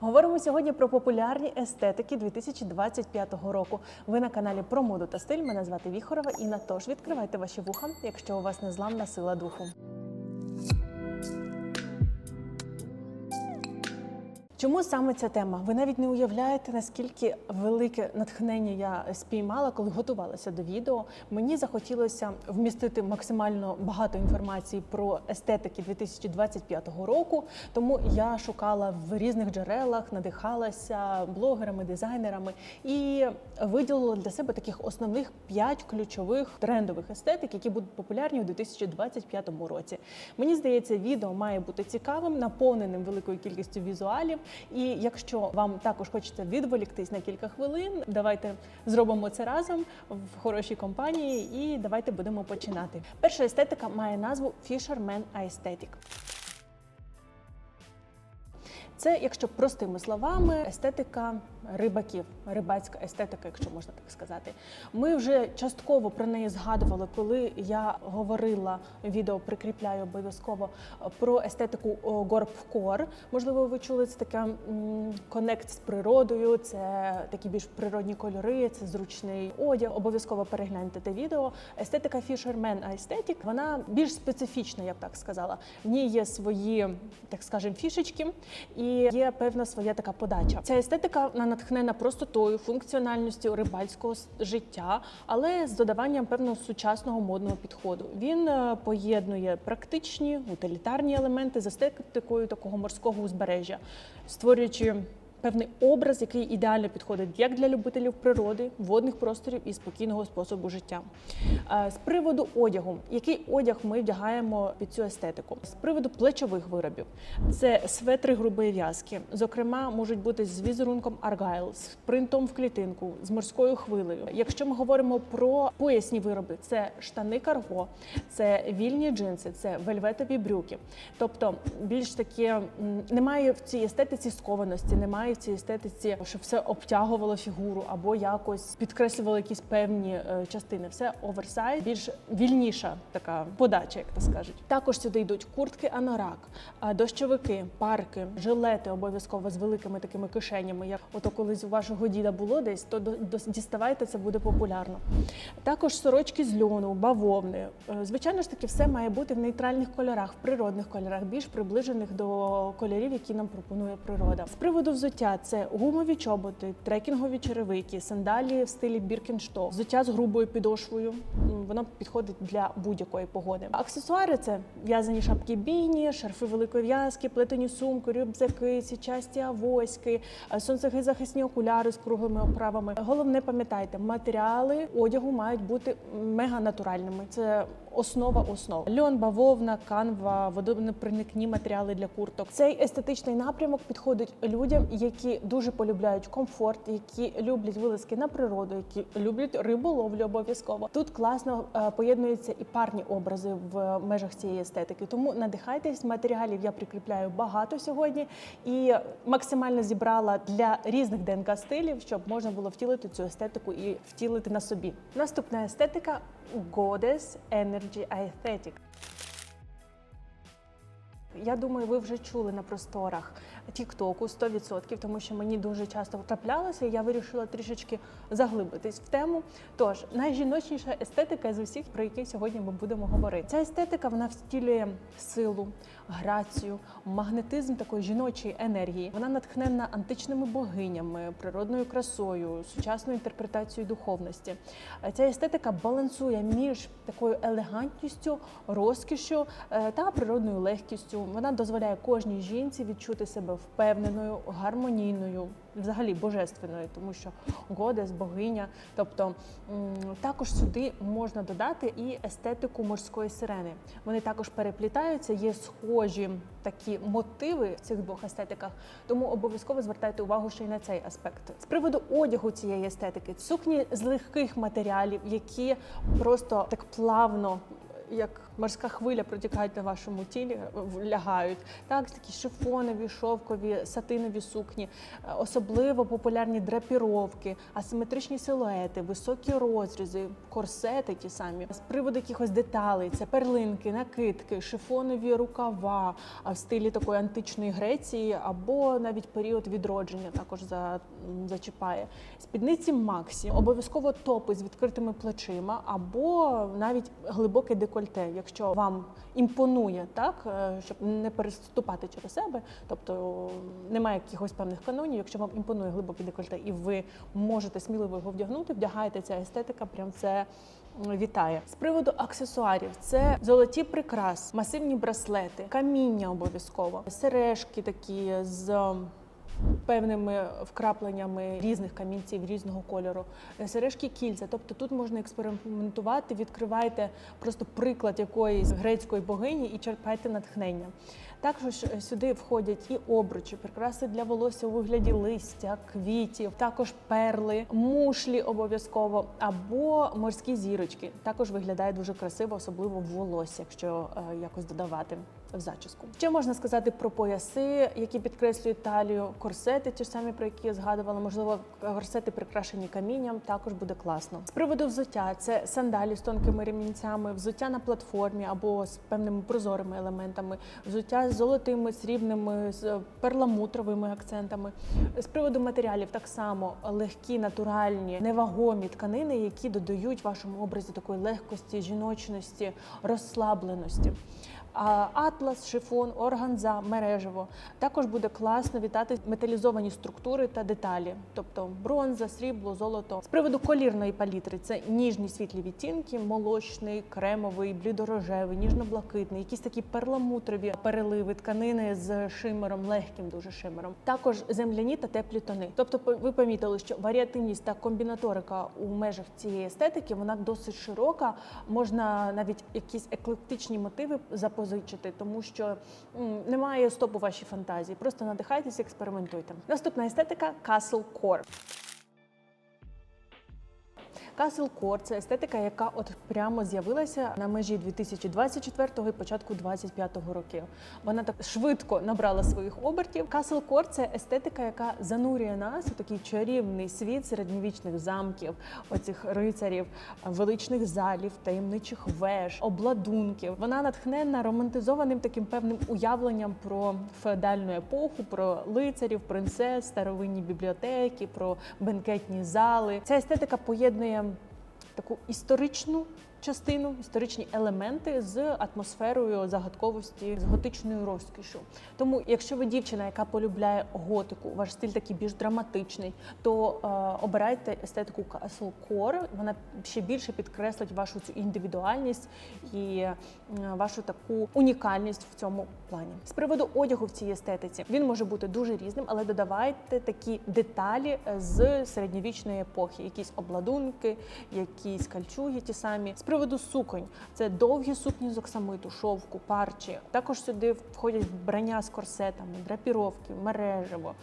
Говоримо сьогодні про популярні естетики 2025 року. Ви на каналі про моду та стиль. Мене звати Віхорова Інна. Тож відкривайте ваші вуха, якщо у вас незламна сила духу. Чому саме ця тема? Ви навіть не уявляєте, наскільки велике натхнення я спіймала, коли готувалася до відео. Мені захотілося вмістити максимально багато інформації про естетики 2025 року. Тому я шукала в різних джерелах, надихалася блогерами, дизайнерами і виділила для себе таких основних п'ять ключових трендових естетик, які будуть популярні у 2025 році. Мені здається, відео має бути цікавим, наповненим великою кількістю візуалів. І якщо вам також хочеться відволіктись на кілька хвилин, давайте зробимо це разом в хорошій компанії і давайте будемо починати. Перша естетика має назву Fisherman Aesthetic. Це, якщо простими словами, естетика рибаків, рибацька естетика, якщо можна так сказати. Ми вже частково про неї згадували, коли я говорила відео, прикріпляю обов'язково про естетику горбкор. Можливо, ви чули це таке конект з природою, це такі більш природні кольори, це зручний одяг. Обов'язково перегляньте те відео. Естетика Fisherman Aesthetic, вона більш специфічна, я б так сказала. В ній є свої, так скажемо, фішечки і є певна своя така подача. Ця естетика вона натхнена простотою, функціональністю рибальського життя, але з додаванням певного сучасного модного підходу. Він е, поєднує практичні утилітарні елементи з естетикою такого морського узбережжя, створюючи. Певний образ, який ідеально підходить як для любителів природи, водних просторів і спокійного способу життя. Е, З приводу одягу, який одяг ми вдягаємо під цю естетику? З приводу плечових виробів, це светри грубої в'язки, зокрема, можуть бути з візерунком аргайл, з принтом в клітинку, з морською хвилею. Якщо ми говоримо про поясні вироби, це штани карго, це вільні джинси, це вельветові брюки. Тобто більш таке немає в цій естетиці скованості, немає в цій естетиці, щоб все обтягувало фігуру або якось підкреслювало якісь певні е, частини. Все оверсайз, більш вільніша така подача, як то скажуть. Також сюди йдуть куртки анорак, е, дощовики, парки, жилети обов'язково з великими такими кишенями. Як ото колись у вашого діда було десь, то діставайте, це буде популярно. Також сорочки з льону, бавовни. Е, Звичайно ж таки, все має бути в нейтральних кольорах, в природних кольорах, більш приближених до кольорів, які нам пропонує природа. З приводу взуття це гумові чоботи, трекінгові черевики, сандалії в стилі Біркенштоп, взуття з грубою підошвою. Воно підходить для будь-якої погоди. Аксесуари це в'язані шапки бійні, шарфи великої в'язки, плетені сумки, рюкзаки, січасті авоськи, е, сонцезахисні окуляри з круглими оправами. Головне пам'ятайте, матеріали одягу мають бути мега натуральними. Це основа основ. Льон, бавовна, канва, водонепроникні матеріали для курток. Цей естетичний напрямок підходить людям, які дуже полюбляють комфорт, які люблять вилазки на природу, які люблять риболовлю обов'язково. Тут класно е, поєднуються і парні образи в межах цієї естетики. Тому надихайтесь матеріалів. Я прикріпляю багато сьогодні і максимально зібрала для різних ДНК стилів, щоб можна було втілити цю естетику і втілити на собі. Наступна естетика Goddess Energy Aesthetic. Я думаю, ви вже чули на просторах Тіктоку 100%, тому що мені дуже часто траплялося, і я вирішила трішечки заглибитись в тему. Тож найжіночніша естетика з усіх, про які сьогодні ми будемо говорити. Ця естетика вона втілює силу, грацію, магнетизм такої жіночої енергії. Вона натхненна античними богинями, природною красою, сучасною інтерпретацією духовності. Ця естетика балансує між такою елегантністю, розкішшю е, та природною легкістю. Вона дозволяє кожній жінці відчути себе впевненою, гармонійною, взагалі божественною, тому що годес, богиня. Тобто також сюди можна додати і естетику морської сирени. Вони також переплітаються, є схожі такі мотиви в цих двох естетиках, тому обов'язково звертайте увагу ще й на цей аспект. З приводу одягу цієї естетики, сукні з легких матеріалів, які просто так плавно. Як морська хвиля протікають на вашому тілі, е, лягають. Так, такі шифонові, шовкові, сатинові сукні, Е, особливо популярні драпіровки, асиметричні силуети, високі розрізи, корсети ті самі. З приводу якихось деталей, це перлинки, накидки, шифонові рукава в стилі такої античної Греції, або навіть період відродження також за, зачіпає. Спідниці Максі, обов'язково топи з відкритими плечима, або навіть глибоке декольте, якщо вам імпонує, так е, щоб не переступати через себе, тобто немає якихось певних канонів. Якщо вам імпонує глибоке декольте, і ви можете сміливо його вдягнути, вдягаєте ця естетика, прям це. Вітає з приводу аксесуарів. Це золоті прикрас, масивні браслети, каміння обов'язково, сережки такі з певними вкрапленнями різних камінців різного кольору, е, сережки кільця. Тобто тут можна експериментувати, відкривайте просто приклад якоїсь грецької богині і черпайте натхнення. Також е, сюди входять і обручі, прикраси для волосся у вигляді листя, квітів, також перли, мушлі обов'язково або морські зірочки. Також виглядає дуже красиво, особливо в волосся, якщо е, якось додавати в зачіску. Ще можна сказати про пояси, які підкреслюють талію, корсети, ті ж самі, про які я згадувала. Можливо, корсети прикрашені камінням, також буде класно. З приводу взуття це сандалі з тонкими ремінцями, взуття на платформі або з певними прозорими елементами, взуття з золотими, срібними, з перламутровими акцентами. З приводу матеріалів так само легкі, натуральні, невагомі тканини, які додають вашому образі такої легкості, жіночності, розслабленості. Атлас, шифон, органза, мережево. Також буде класно вітати металізовані структури та деталі, тобто бронза, срібло, золото. З приводу колірної палітри це ніжні світлі відтінки, молочний, кремовий, блідорожевий, ніжно-блакитний, якісь такі перламутрові переливи, тканини з шимером, легким дуже шимером. Також земляні та теплі тони. Тобто, ви помітили, що варіативність та комбінаторика у межах цієї естетики вона досить широка. Можна навіть якісь еклектичні мотиви запозичити, тому що м, немає стопу вашій фантазії. Просто надихайтеся, експериментуйте. Наступна естетика Castle Core. Castle Core – це естетика, яка от прямо з'явилася на межі 2024 і початку 2025 років. Вона так швидко набрала своїх обертів. Castle Core – це естетика, яка занурює нас у такий чарівний світ середньовічних замків, оцих рицарів, величних залів, таємничих веж, обладунків. Вона натхненна романтизованим таким певним уявленням про феодальну епоху, про лицарів, принцес, старовинні бібліотеки, про бенкетні зали. Ця естетика поєднує таку історичну частину, історичні елементи з атмосферою загадковості, з готичною розкішу. Тому, якщо ви дівчина, яка полюбляє готику, ваш стиль такий більш драматичний, то е, обирайте естетику Castle Core. Вона ще більше підкреслить вашу цю індивідуальність і е, вашу таку унікальність в цьому плані. З приводу одягу в цій естетиці він може бути дуже різним, але додавайте такі деталі е, з середньовічної епохи, якісь обладунки, якісь кальчуги ті самі. Приводу суконь це довгі сукні з оксамиту, шовку, парчі. Також сюди входять вбрання з корсетами, драпіровки, мережево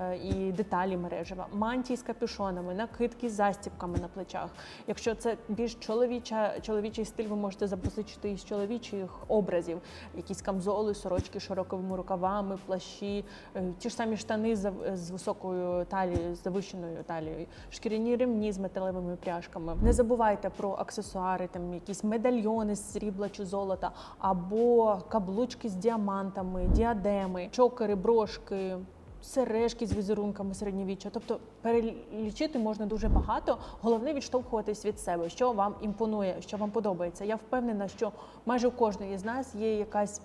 е, і деталі мережева, мантії з капюшонами, накидки з застібками на плечах. Якщо це більш чоловіча, чоловічий стиль, ви можете запозичити із чоловічих образів, якісь камзоли, сорочки з широковими рукавами, плащі, е, ті ж самі штани з високою талією, з завищеною талією, шкіряні ремні з металевими пряжками. Не забувайте про аксесуари, там якісь медальйони з срібла чи золота, або каблучки з діамантами, діадеми, чокери, брошки. Сережки з візерунками середньовіччя, тобто перелічити можна дуже багато. Головне відштовхуватись від себе, що вам імпонує, що вам подобається. Я впевнена, що майже у кожної з нас є якась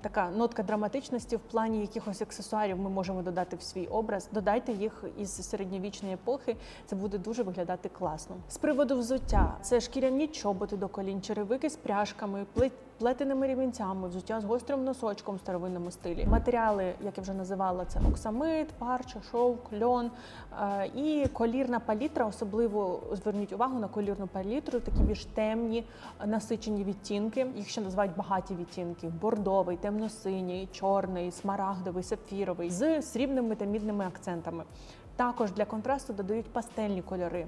така нотка драматичності в плані якихось аксесуарів. Ми можемо додати в свій образ. Додайте їх із середньовічної епохи. Це буде дуже виглядати класно. З приводу взуття це шкіряні чоботи до колін, черевики з пряжками, плит плетеними рівінцями, взуття з гострим носочком в старовинному стилі. Матеріали, як я вже називала, це оксамит, парча, шовк, льон Е, і колірна палітра. Особливо зверніть увагу на колірну палітру, такі більш темні, насичені відтінки. Їх ще називають багаті відтінки: бордовий, темно-синій, чорний, смарагдовий, сапфіровий з срібними та мідними акцентами. Також для контрасту додають пастельні кольори.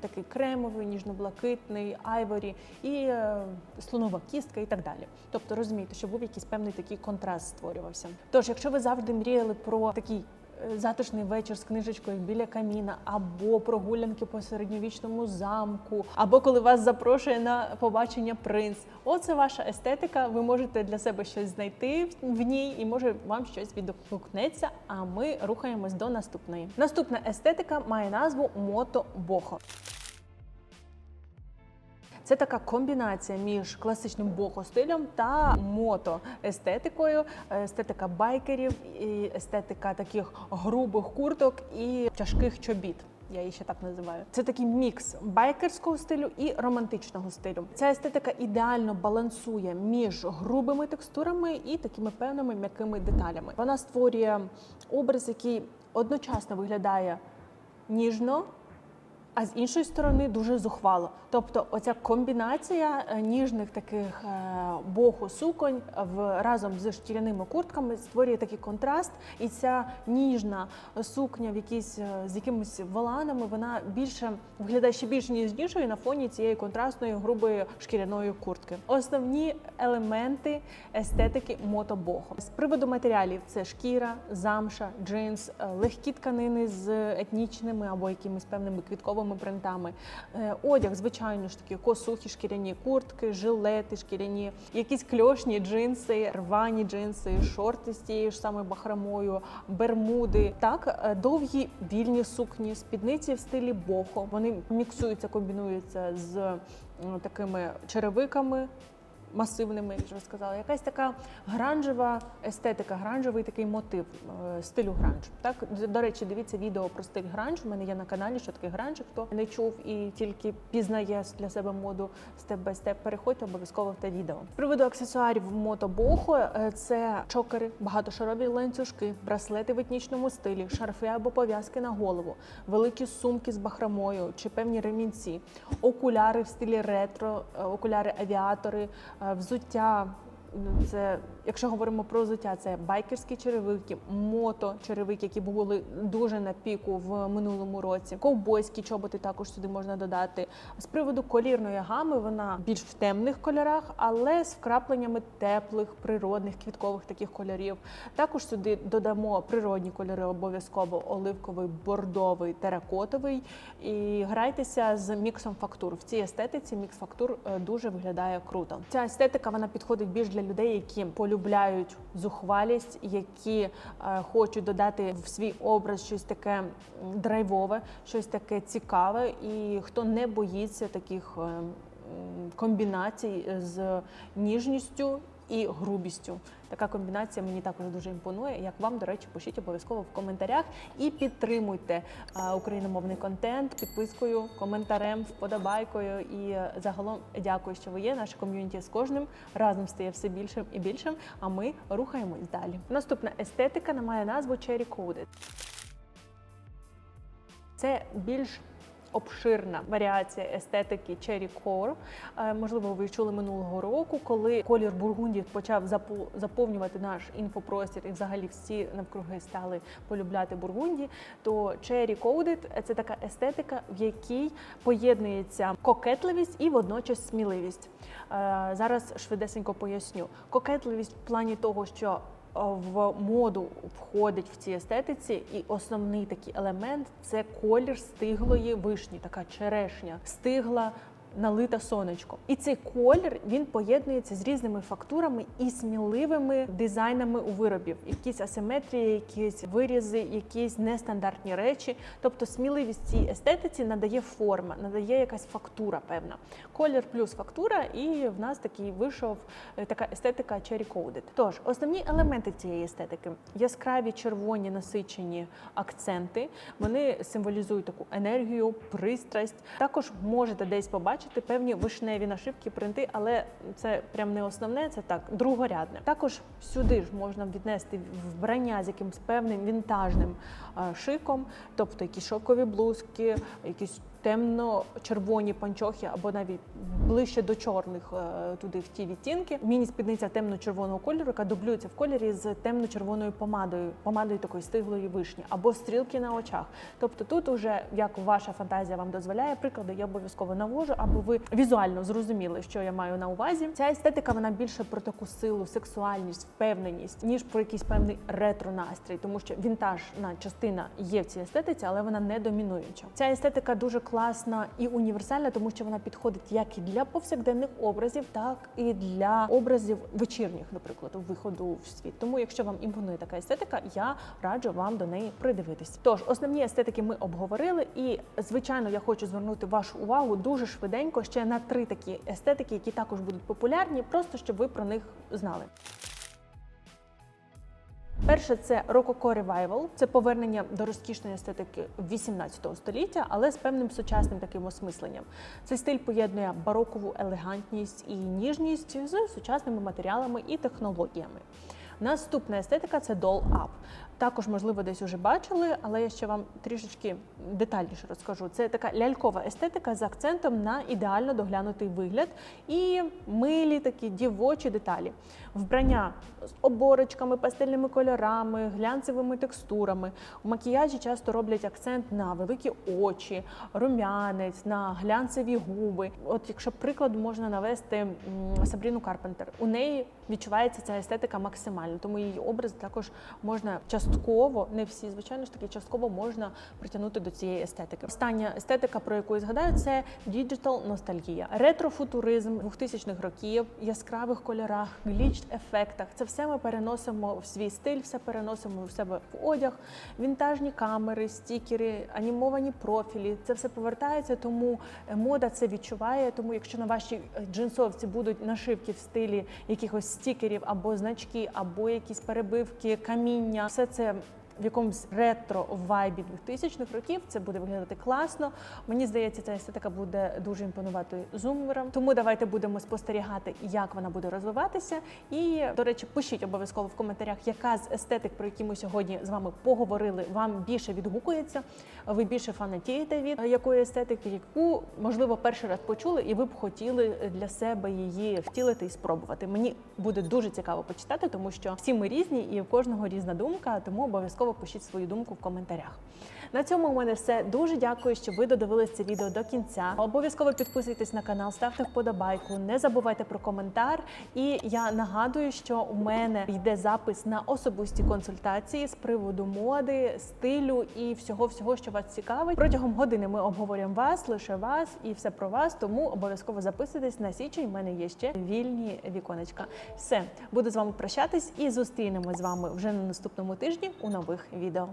Такий кремовий, ніжно-блакитний, айворі і е, слонова кістка і так далі. Тобто розумієте, що був якийсь певний такий контраст створювався. Тож, якщо ви завжди мріяли про такий затишний вечір з книжечкою біля каміна, або прогулянки по середньовічному замку, або коли вас запрошує на побачення принц. Оце ваша естетика. Ви можете для себе щось знайти в- ній, і може вам щось відгукнеться. А ми рухаємось до наступної. Наступна естетика має назву мото бохо. Це така комбінація між класичним бохо-стилем та мото-естетикою, естетика байкерів, і естетика таких грубих курток і тяжких чобіт. Я її ще так називаю. Це такий мікс байкерського стилю і романтичного стилю. Ця естетика ідеально балансує між грубими текстурами і такими певними м'якими деталями. Вона створює образ, який одночасно виглядає ніжно, а з іншої сторони дуже зухвало. Тобто, оця комбінація е, ніжних таких е, боху суконь в разом з шкіряними куртками створює такий контраст, і ця ніжна сукня в якісь е, з якимись воланами, вона більше виглядає ще більш ніжнішою на фоні цієї контрастної грубої шкіряної куртки. Основні елементи естетики мотобохо. З приводу матеріалів це шкіра, замша, джинс, е, легкі тканини з етнічними або якимись певними квітковими принтами. брендами. Одяг, звичайно ж таки, косухі шкіряні куртки, жилети шкіряні, якісь кльошні джинси, рвані джинси, шорти з тією ж самою бахромою, бермуди. Так, е, довгі вільні сукні, спідниці в стилі бохо. Вони міксуються, комбінуються з такими черевиками масивними, як вже сказала, якась така гранжева естетика, гранжевий такий мотив е, стилю гранж. Так до речі, дивіться відео про стиль гранж. У мене є на каналі, що таке гранж. Хто не чув і тільки пізнає для себе моду степ бай степ, переходьте обов'язково в те відео. З приводу аксесуарів мотобохо е, це чокери, багатошарові ланцюжки, браслети в етнічному стилі, шарфи або пов'язки на голову, великі сумки з бахромою чи певні ремінці, окуляри в стилі ретро, е, окуляри авіатори, взуття. ну, Це, якщо говоримо про взуття, це байкерські черевики, мото черевики, які були дуже на піку в минулому році. Ковбойські чоботи також сюди можна додати. З приводу колірної гами вона більш в темних кольорах, але з вкрапленнями теплих, природних, квіткових таких кольорів. Також сюди додамо природні кольори обов'язково оливковий, бордовий, теракотовий. І грайтеся з міксом фактур. В цій естетиці мікс фактур е, дуже виглядає круто. Ця естетика вона підходить більш для людей, які полюбляють зухвалість, які е, хочуть додати в свій образ щось таке драйвове, щось таке цікаве, і хто не боїться таких е, комбінацій з ніжністю. І грубістю така комбінація мені також дуже імпонує. Як вам, до речі, пишіть обов'язково в коментарях і підтримуйте е, україномовний контент підпискою, коментарем, вподобайкою. І загалом дякую, що ви є. Наше ком'юніті з кожним разом стає все більшим і більшим. А ми рухаємось далі. Наступна естетика не має назву Cherry Coded. Це більш обширна варіація естетики Cherry Core. Е, Можливо, ви чули минулого року, коли колір бургунді почав заповнювати наш інфопростір, і взагалі всі навкруги стали полюбляти бургунді. То Cherry Coded – це така естетика, в якій поєднується кокетливість і водночас сміливість. Е, Зараз швидесенько поясню. Кокетливість в плані того, що в моду входить в цій естетиці, і основний такий елемент це колір стиглої вишні, така черешня, стигла. Налита сонечко, і цей колір він поєднується з різними фактурами і сміливими дизайнами у виробів, якісь асиметрії, якісь вирізи, якісь нестандартні речі. Тобто сміливість цій естетиці надає форма, надає якась фактура певна. Колір плюс фактура, і в нас такий вийшов е, така естетика Cherry Coded. Тож основні елементи цієї естетики яскраві червоні насичені акценти. Вони символізують таку енергію, пристрасть. Також можете десь побачити певні вишневі нашивки, принти, але це прям не основне, це так другорядне. Також сюди ж можна віднести вбрання з якимось певним вінтажним е, шиком, тобто якісь шовкові блузки, якісь темно-червоні панчохи або навіть ближче до чорних е, туди в ті відтінки. Міні-спідниця темно-червоного кольору, яка дублюється в кольорі з темно-червоною помадою, помадою такої стиглої вишні, або стрілки на очах. Тобто тут уже як ваша фантазія вам дозволяє, приклади я обов'язково навожу, аби ви візуально зрозуміли, що я маю на увазі. Ця естетика вона більше про таку силу, сексуальність, впевненість, ніж про якийсь певний ретро-настрій, тому що вінтажна частина є в цій естетиці, але вона не домінуюча. Ця естетика дуже класна і універсальна, тому що вона підходить як і для повсякденних образів, так і для образів вечірніх, наприклад, виходу в світ. Тому, якщо вам імпонує така естетика, я раджу вам до неї придивитись. Тож основні естетики ми обговорили, і звичайно, я хочу звернути вашу увагу дуже швиденько ще на три такі естетики, які також будуть популярні, просто щоб ви про них знали. Перше це Рококо Ревайвал. Це повернення до розкішної естетики 18 століття, але з певним сучасним таким осмисленням. Цей стиль поєднує барокову елегантність і ніжність з сучасними матеріалами і технологіями. Наступна естетика це up. Також, можливо, десь уже бачили, але я ще вам трішечки детальніше розкажу. Це така лялькова естетика з акцентом на ідеально доглянутий вигляд і милі такі дівочі деталі. Вбрання з оборочками, пастельними кольорами, глянцевими текстурами. У макіяжі часто роблять акцент на великі очі, рум'янець, на глянцеві губи. От, якщо приклад можна навести Сабріну Карпентер, у неї відчувається ця естетика максимально, тому її образ також можна частково, не всі, звичайно ж таки, частково можна притягнути до цієї естетики. Остання естетика, про яку я згадаю, це діджитал ностальгія, ретрофутуризм 2000-х років, яскравих кольорах, гліч ефектах. Це все ми переносимо в свій стиль, все переносимо в себе в одяг, вінтажні камери, стікери, анімовані профілі. Це все повертається, тому е, мода це відчуває. Тому, якщо на вашій е, джинсовці будуть нашивки в стилі якихось стікерів або значки, або якісь перебивки, каміння, все це це в якомусь ретро вайбі 2000-х років це буде виглядати класно. Мені здається, ця естетика буде дуже імпонувати зумерам. Тому давайте будемо спостерігати, як вона буде розвиватися. І, до речі, пишіть обов'язково в коментарях, яка з естетик, про які ми сьогодні з вами поговорили, вам більше відгукується. Ви більше фанатієте від якої естетики, яку можливо перший раз почули, і ви б хотіли для себе її втілити і спробувати. Мені буде дуже цікаво почитати, тому що всі ми різні і в кожного різна думка. Тому обов'язково пишіть свою думку в коментарях. На цьому у мене все. Дуже дякую, що ви додивились це відео до кінця. Обов'язково підписуйтесь на канал, ставте вподобайку, не забувайте про коментар. І я нагадую, що у мене йде запис на особисті консультації з приводу моди, стилю і всього, всього, що вас цікавить. Протягом години ми обговорюємо вас, лише вас і все про вас. Тому обов'язково записуйтесь на січень. У мене є ще вільні віконечка. Все буду з вами прощатись і зустрінемось з вами вже на наступному тижні у нових відео.